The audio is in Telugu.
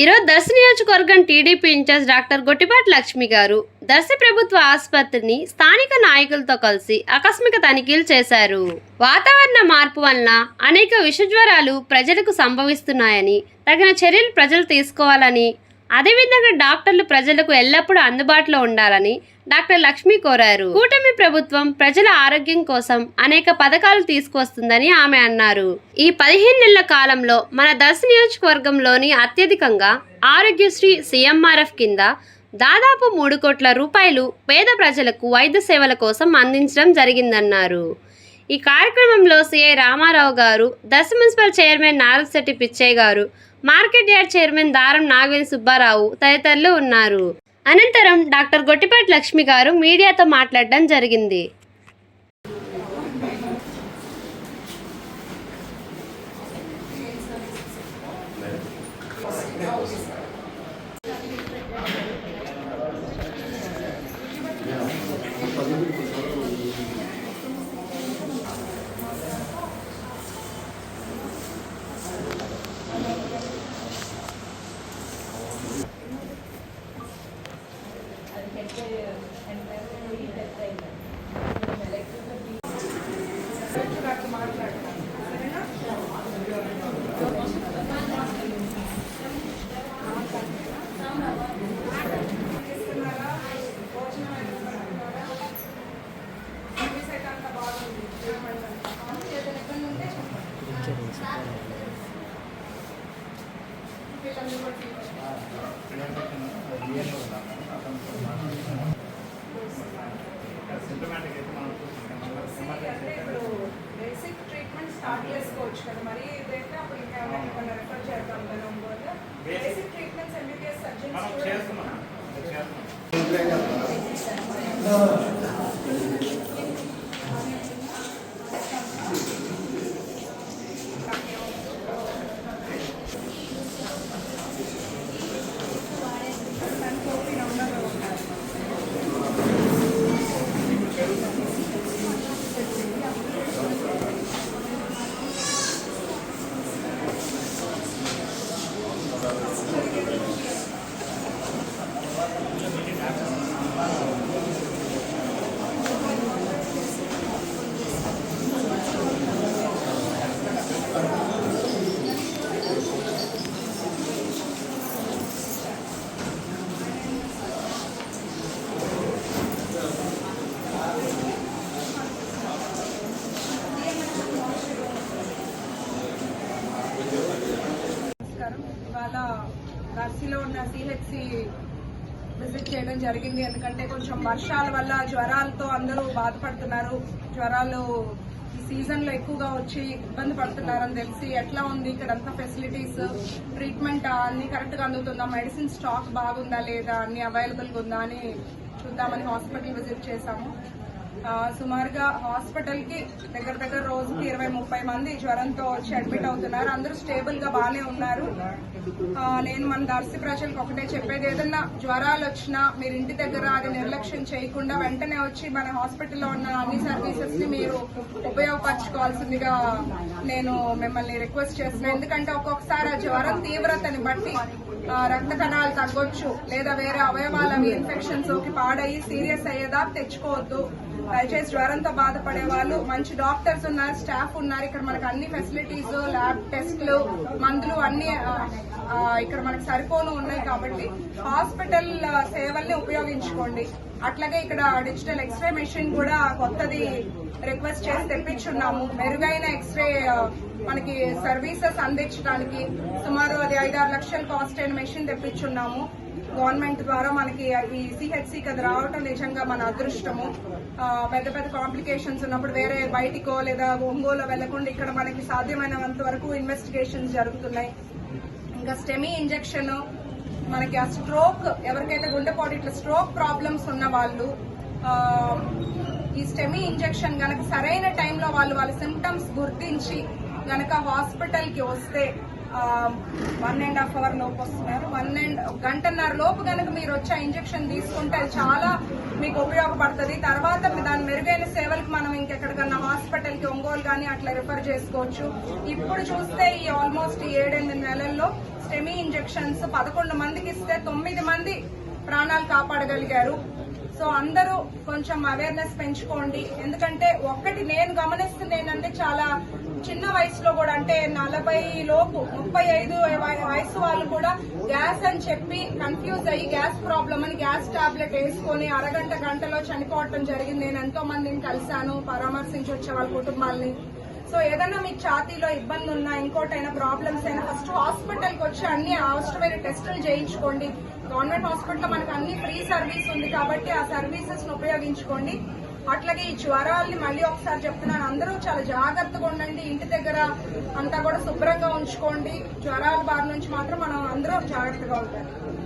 ఈరోజు దర్శ నియోజకవర్గం TDP in-charge doctor Gottipati Lakshmi garu Darsi ప్రభుత్వ ఆసుపత్రిని స్థానిక నాయకులతో కలిసి ఆకస్మిక తనిఖీలు చేశారు. వాతావరణ మార్పు వలన అనేక విషజ్వరాలు ప్రజలకు సంభవిస్తున్నాయని తగిన చర్యలు ప్రజలు తీసుకోవాలని అదేవిధంగా డాక్టర్లు ప్రజలకు ఎల్లప్పుడూ అందుబాటులో ఉండాలని డాక్టర్ లక్ష్మి కోరారు. కూటమి ప్రభుత్వం ప్రజల ఆరోగ్యం కోసం అనేక పథకాలు తీసుకొస్తుందని ఆమె అన్నారు. ఈ పదిహేను నెలల కాలంలో మన దర్శ నియోజకవర్గంలోని అత్యధికంగా ఆరోగ్యశ్రీ సీఎంఆర్ఎఫ్ కింద దాదాపు మూడు కోట్ల రూపాయలు పేద ప్రజలకు వైద్య సేవల కోసం అందించడం జరిగిందన్నారు. ఈ కార్యక్రమంలో సిఐ రామారావు గారు దశ మున్సిపల్ చైర్మన్ నారదశెట్టి పిచ్చయ్య గారు మార్కెట్ యార్డ్ చైర్మన్ దారం నాగవేణి సుబ్బారావు తదితరులు ఉన్నారు. అనంతరం డాక్టర్ గొట్టిపాటి లక్ష్మి గారు మీడియాతో మాట్లాడడం జరిగింది అంటే ఇప్పుడు బేసిక్ ట్రీట్మెంట్ స్టార్ట్ చేసుకోవచ్చు కదా మరి ఇదైతే అప్పుడు ఇంకా ఏమైనా రెఫర్ చేద్దాం కదా Ongole basic treatments MBBS surgeons చేస్తున్నాం. దర్శిలో ఉన్న సిహెచ్సి విజిట్ చేయడం జరిగింది. ఎందుకంటే కొంచెం వర్షాల వల్ల జ్వరాలతో అందరూ బాధపడుతున్నారు. జ్వరాలు ఈ సీజన్లో ఎక్కువగా వచ్చి ఇబ్బంది పడుతున్నారని తెలిసి ఎట్లా ఉంది ఇక్కడ అంతా ఫెసిలిటీస్ ట్రీట్మెంట్ అన్ని కరెక్ట్గా అందుతుందా? మెడిసిన్ స్టాక్ బాగుందా లేదా? అన్ని అవైలబుల్గా ఉందా అని చూద్దామని హాస్పిటల్ విజిట్ చేశాము. సుమారుగా హాస్పిటల్కి దగ్గర దగ్గర రోజుకి ఇరవై ముప్పై మంది జ్వరంతో వచ్చి అడ్మిట్ అవుతున్నారు. అందరూ స్టేబుల్గా బాగానే ఉన్నారు. నేను మన దర్శి ప్రజలకు ఒకటే చెప్పేది ఏదన్నా జ్వరాలు వచ్చినా మీరు ఇంటి దగ్గర అది నిర్లక్ష్యం చేయకుండా వెంటనే వచ్చి మన హాస్పిటల్లో ఉన్న అన్ని సర్వీసెస్ని మీరు ఉపయోగపరచుకోవాల్సిందిగా నేను మిమ్మల్ని రిక్వెస్ట్ చేస్తున్నాను. ఎందుకంటే ఒక్కొక్కసారి ఆ జ్వరం తీవ్రతని బట్టి రక్త కణాలు తగ్గొచ్చు లేదా వేరే అవయవాలు అవి ఇన్ఫెక్షన్స్ పాడయి సీరియస్ అయ్యేదా తెచ్చుకోవద్దు. దయచేసి జ్వరంతో బాధపడే వాళ్ళు మంచి డాక్టర్స్ ఉన్నారు స్టాఫ్ ఉన్నారు. ఇక్కడ మనకు అన్ని ఫెసిలిటీస్ ల్యాబ్ టెస్ట్లు మందులు అన్ని ఇక్కడ మనకు సరిపోను ఉన్నాయి కాబట్టి హాస్పిటల్ సేవల్ని ఉపయోగించుకోండి. అట్లాగే ఇక్కడ డిజిటల్ ఎక్స్రే మెషిన్ కూడా కొత్తది రిక్వెస్ట్ చేసి తెప్పించున్నాము. మెరుగైన ఎక్స్రే మనకి సర్వీసెస్ అందించడానికి సుమారు అది ఐదారు లక్షల కాస్ట్ అయిన మెషిన్ తెప్పించున్నాము. గవర్నమెంట్ ద్వారా మనకి ఈ సిహెచ్సి అది రావటం నిజంగా మన అదృష్టము. పెద్ద పెద్ద కాంప్లికేషన్స్ ఉన్నప్పుడు వేరే బయటికో లేదా ఒంగోలో వెళ్ళకుండా ఇక్కడ మనకి సాధ్యమైనంత వరకు ఇన్వెస్టిగేషన్స్ జరుగుతున్నాయి. ఇంకా స్టెమీ ఇంజెక్షన్ మనకి ఆ స్ట్రోక్ ఎవరికైతే గుండెపోటు ఇట్లా స్ట్రోక్ ప్రాబ్లమ్స్ ఉన్న వాళ్ళు ఈ స్టెమీ ఇంజెక్షన్ కనుక సరైన టైంలో వాళ్ళు వాళ్ళ సిమ్టమ్స్ గుర్తించి గనక హాస్పిటల్కి వస్తే వన్ అండ్ హాఫ్ అవర్ లోపు వస్తున్నారు. వన్ అండ్ గంటన్నర లోపు కనుక మీరు వచ్చి ఆ ఇంజెక్షన్ తీసుకుంటే అది చాలా మీకు ఉపయోగపడుతుంది. తర్వాత దాని మెరుగైన సేవలకు మనం ఇంకెక్కడికన్నా హాస్పిటల్కి ఒంగోలు కానీ అట్లా రిఫర్ చేసుకోవచ్చు. ఇప్పుడు చూస్తే ఈ ఆల్మోస్ట్ ఏడెనిమిది నెలల్లో స్టెమీ ఇంజెక్షన్స్ పదకొండు మందికి ఇస్తే తొమ్మిది మంది ప్రాణాలు కాపాడగలిగారు. సో అందరూ కొంచెం అవేర్నెస్ పెంచుకోండి. ఎందుకంటే ఒక్కటి నేను గమనిస్తుంది ఏంటంటే చాలా చిన్న వయసులో కూడా అంటే నలభై లోపు ముప్పై ఐదు వయసు వాళ్ళు కూడా గ్యాస్ అని చెప్పి కన్ఫ్యూజ్ అయ్యి గ్యాస్ ప్రాబ్లం అని గ్యాస్ టాబ్లెట్ వేసుకొని అరగంట గంటలో చనిపోవటం జరిగింది. నేను ఎంతో మందిని కలిశాను పరామర్శించి వచ్చే వాళ్ళ కుటుంబాలని. సో ఏదైనా మీకు ఛాతీలో ఇబ్బంది ఉన్నా ఇంకోటైనా ప్రాబ్లమ్స్ అయినా ఫస్ట్ హాస్పిటల్కి వచ్చి అన్ని అవసరమైన టెస్టులు చేయించుకోండి. గవర్నమెంట్ హాస్పిటల్లో మనకు అన్ని ఫ్రీ సర్వీస్ ఉంది కాబట్టి ఆ సర్వీసెస్ను ఉపయోగించుకోండి. అట్లాగే ఈ జ్వరాల్ని మళ్ళీ ఒకసారి చెప్తున్నాను. అందరూ చాలా జాగ్రత్తగా ఉండండి. ఇంటి దగ్గర అంతా కూడా శుభ్రంగా ఉంచుకోండి. జ్వరాల బారి నుంచి మాత్రం మనం అందరూ జాగ్రత్తగా ఉంటారు